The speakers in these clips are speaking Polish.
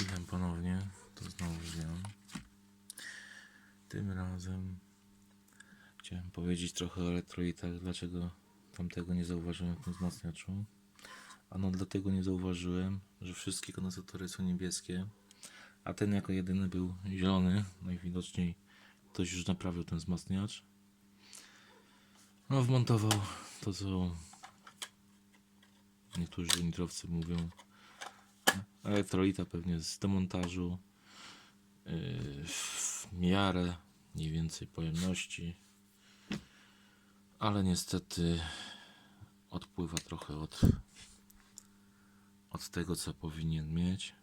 Witam ponownie, to znowu ja. Tym razem chciałem powiedzieć trochę o elektrolitach, dlaczego tamtego nie zauważyłem w tym wzmacniaczu. Ano dlatego nie zauważyłem, że wszystkie kondensatory są niebieskie, a ten jako jedyny był zielony. Najwidoczniej ktoś już naprawił ten wzmacniacz. No, wmontował to, co niektórzy nitrowcy mówią, elektrolita pewnie z demontażu yy, w miarę mniej więcej pojemności ale niestety odpływa trochę od od tego co powinien mieć.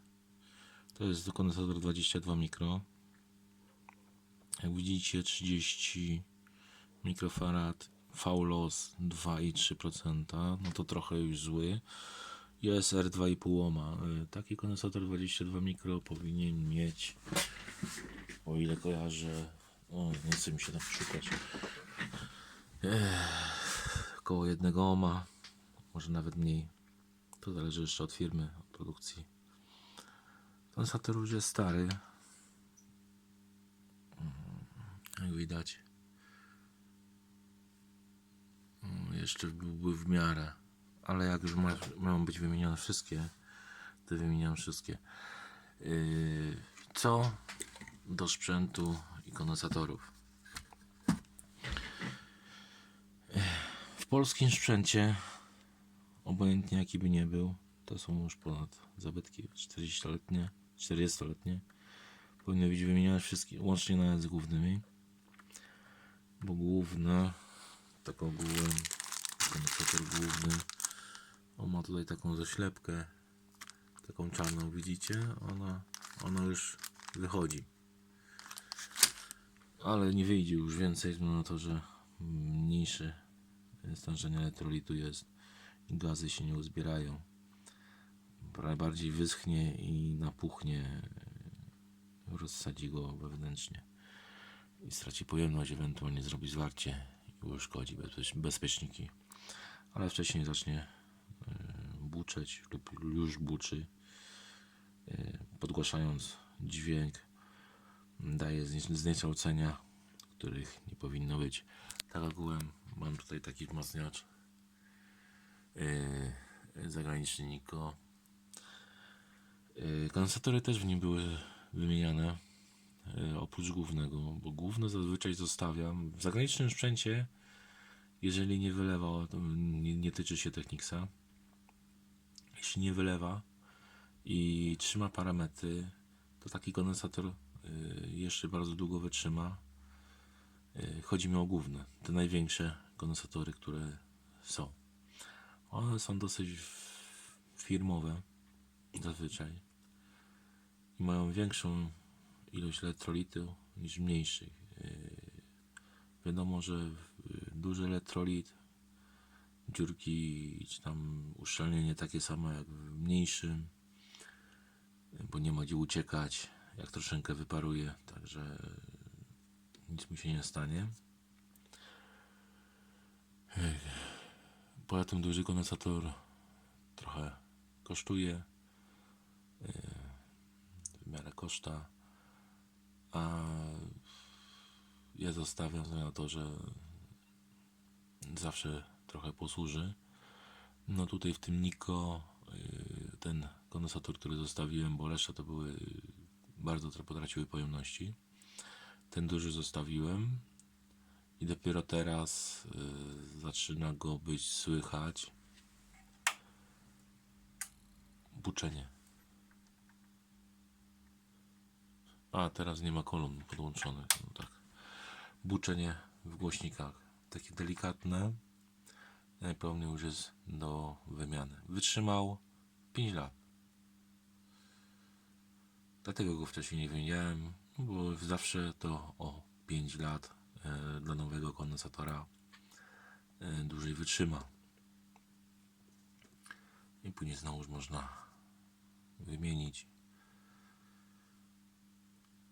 To jest kondensator 22 mikro. Jak widzicie 30 mikrofarad V-loss 2,3% no to trochę już zły jest R2,5 ohma. Y, Taki kondensator 22 mikro powinien mieć, o ile kojarzę, o, nie chcę mi się tam szukać, Ech, około 1 ohma, może nawet mniej. To zależy jeszcze od firmy, od produkcji. Kondensator już jest stary. Mm, Jak widać. Mm, Jeszcze byłby w miarę ale jak już ma, mają być wymienione wszystkie, to wymieniam wszystkie. Yy, co do sprzętu i kondensatorów. W polskim sprzęcie, obojętnie jaki by nie był, to są już ponad zabytki 40-letnie, 40-letnie. Powinny być wymienione wszystkie, łącznie nawet z głównymi. Bo główne, tak ogółem, ma tutaj taką zaślepkę, taką czarną, widzicie? Ona, ona już wychodzi. Ale nie wyjdzie już więcej, względu na to, że mniejsze stężenie elektrolitu jest i gazy się nie uzbierają. Bardziej wyschnie i napuchnie, rozsadzi go wewnętrznie i straci pojemność, ewentualnie zrobi zwarcie i uszkodzi bezpiecz- bezpieczniki. Ale wcześniej zacznie buczeć lub już buczy, e, podgłaszając dźwięk, daje znie- zniekształcenia, których nie powinno być. Tak ogółem mam tutaj taki wzmacniacz e, zagraniczny Niko. E, Kondensatory też w nim były wymieniane e, oprócz głównego, bo główne zazwyczaj zostawiam w zagranicznym sprzęcie jeżeli nie wylewa, nie, nie tyczy się Technicsa jeśli nie wylewa i trzyma parametry, to taki kondensator y, jeszcze bardzo długo wytrzyma. Y, Chodzi mi o główne, te największe kondensatory, które są. One są dosyć firmowe zazwyczaj i mają większą ilość elektrolitu niż mniejszych. Y, Wiadomo, że duży elektrolit dziurki czy tam uszczelnienie takie samo jak w mniejszym, bo nie ma gdzie uciekać, jak troszeczkę wyparuje, także nic mu się nie stanie. Poza tym duży kondensator trochę kosztuje, yy, w miarę koszta, a ja zostawiam na to, że zawsze trochę posłuży. No tutaj w tym Niko yy, ten kondensator, który zostawiłem, bo reszta to były bardzo tra- potraciły pojemności. Ten duży zostawiłem i dopiero teraz yy, zaczyna go być słychać. Buczenie. A teraz nie ma kolumn podłączonych. No tak. Buczenie w głośnikach. Takie delikatne najpełniej już jest do wymiany. Wytrzymał 5 lat. Dlatego go wcześniej nie wymieniałem, bo zawsze to o 5 lat e, dla nowego kondensatora e, dłużej wytrzyma. I później znowu można wymienić.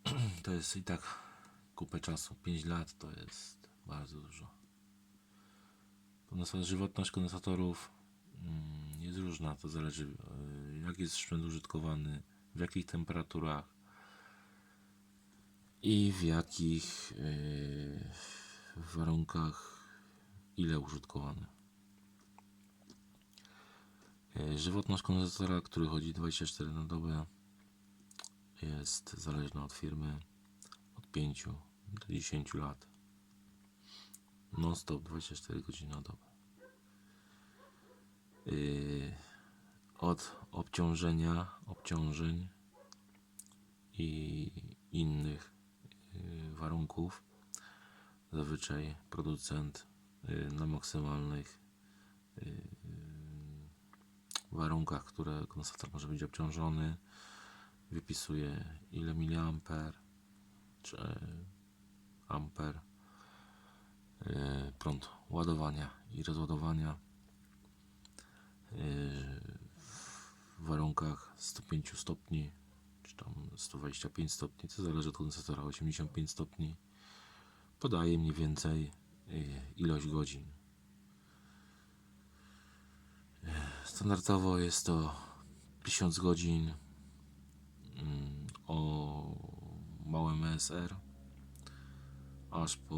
To jest i tak kupę czasu. 5 lat to jest bardzo dużo. Żywotność kondensatorów mm, jest różna, to zależy e, jak jest sprzęt użytkowany, w jakich temperaturach i w jakich yy, warunkach ile użytkowany. Yy, Żywotność kondensatora, który chodzi 24 na dobę, jest zależna od firmy od 5 do 10 lat. Non-stop 24 godziny na dobę. Yy, od obciążenia, obciążeń i innych yy, warunków. Zazwyczaj producent yy, na maksymalnych yy, warunkach, które kondensator może być obciążony wypisuje ile miliamper czy amper prąd ładowania i rozładowania warunkach 105 stopni czy tam 125 stopni, to zależy od kondensatora, 85 stopni podaje mniej więcej yy, ilość godzin. Yy, Standardowo jest to 1000 godzin mm, o małym ESR aż po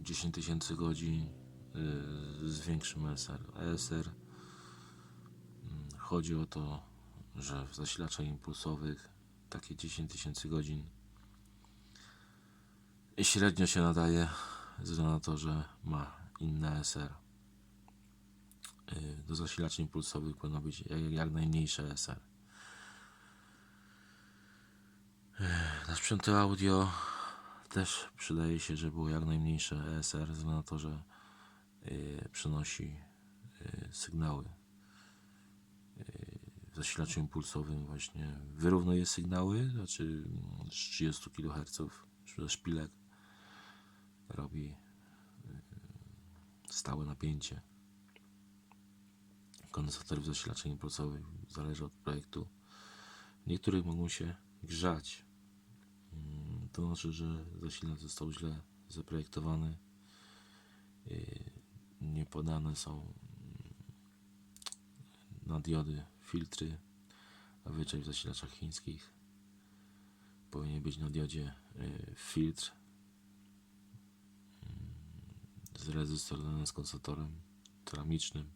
10 tysięcy godzin yy, z większym ESR. ESR chodzi o to, że w zasilaczach impulsowych takie 10 tysięcy godzin średnio się nadaje ze względu na to, że ma inne ESR. Yy, Do zasilaczy impulsowych powinno być jak, najmniejsze ESR. Na sprzęty audio też przydaje się, żeby było jak najmniejsze ESR, ze względu na to, że przenosi yy, sygnały. W zasilaczu impulsowym właśnie wyrównuje sygnały, znaczy z 30 kHz szpilek robi yy, stałe napięcie. Kondensatory w zasilaczu impulsowym zależy od projektu. Niektórych mogą się grzać. Mm, To znaczy, że zasilacz został źle zaprojektowany. Yy, Nie podane są mm, na diody filtry, a zwyczaj w zasilaczach chińskich. Powinien być na diodzie yy, filtr mm, z rezystorem z kondensatorem ceramicznym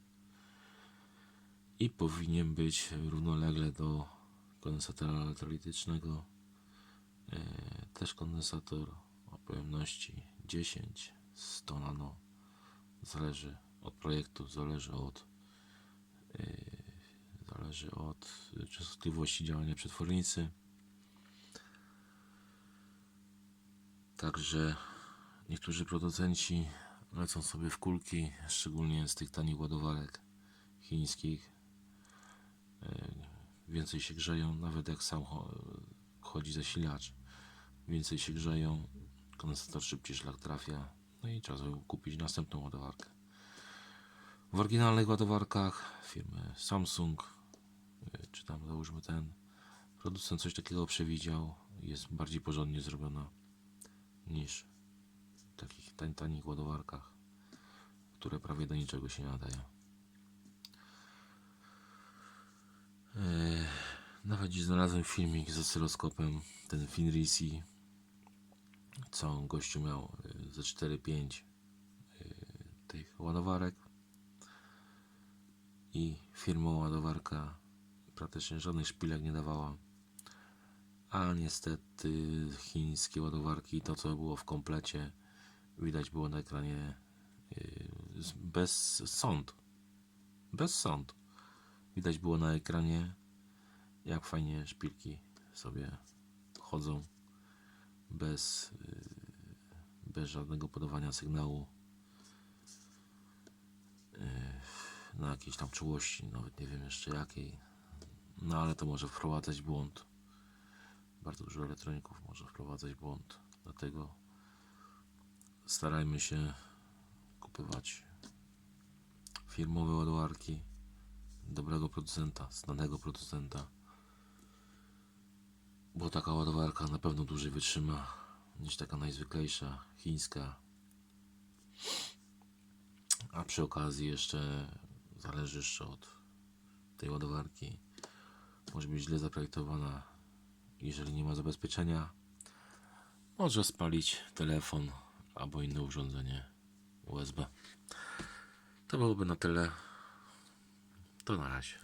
i powinien być równolegle do kondensatora elektrolitycznego e, też kondensator o pojemności 10 100 nano. Zależy od projektu zależy od e, zależy od częstotliwości działania przetwornicy także niektórzy producenci lecą sobie w kulki szczególnie z tych tanich ładowarek chińskich e, więcej się grzeją, nawet jak sam cho- chodzi zasilacz. Więcej się grzeją, kondensator szybciej szlak trafia, no i sobie kupić następną ładowarkę. W oryginalnych ładowarkach firmy Samsung, czy tam załóżmy ten, producent coś takiego przewidział, jest bardziej porządnie zrobiona niż w takich tań, tanich ładowarkach, które prawie do niczego się nie nadają. Eee, Nawet dziś znalazłem filmik z oscyloskopem, ten Finrisi, co gościu miał e, ze 4-5 e, tych ładowarek i firma ładowarka praktycznie żadnych szpilek nie dawała. A niestety chińskie ładowarki, to co było w komplecie, widać było na ekranie z- bez sąd. Bez sąd. Widać było na ekranie, jak fajnie szpilki sobie chodzą bez, yy, bez żadnego podawania sygnału yy, na jakiejś tam czułości, nawet nie wiem jeszcze jakiej. No ale to może wprowadzać błąd. Bardzo dużo elektroników może wprowadzać błąd. Dlatego starajmy się kupować firmowe ładowarki dobrego producenta, znanego producenta. Bo taka ładowarka na pewno dłużej wytrzyma niż taka najzwyklejsza chińska. A przy okazji jeszcze zależy jeszcze od tej ładowarki. Może być źle zaprojektowana jeżeli nie ma zabezpieczenia, może spalić telefon albo inne urządzenie USB. To byłoby na tyle. To na razie.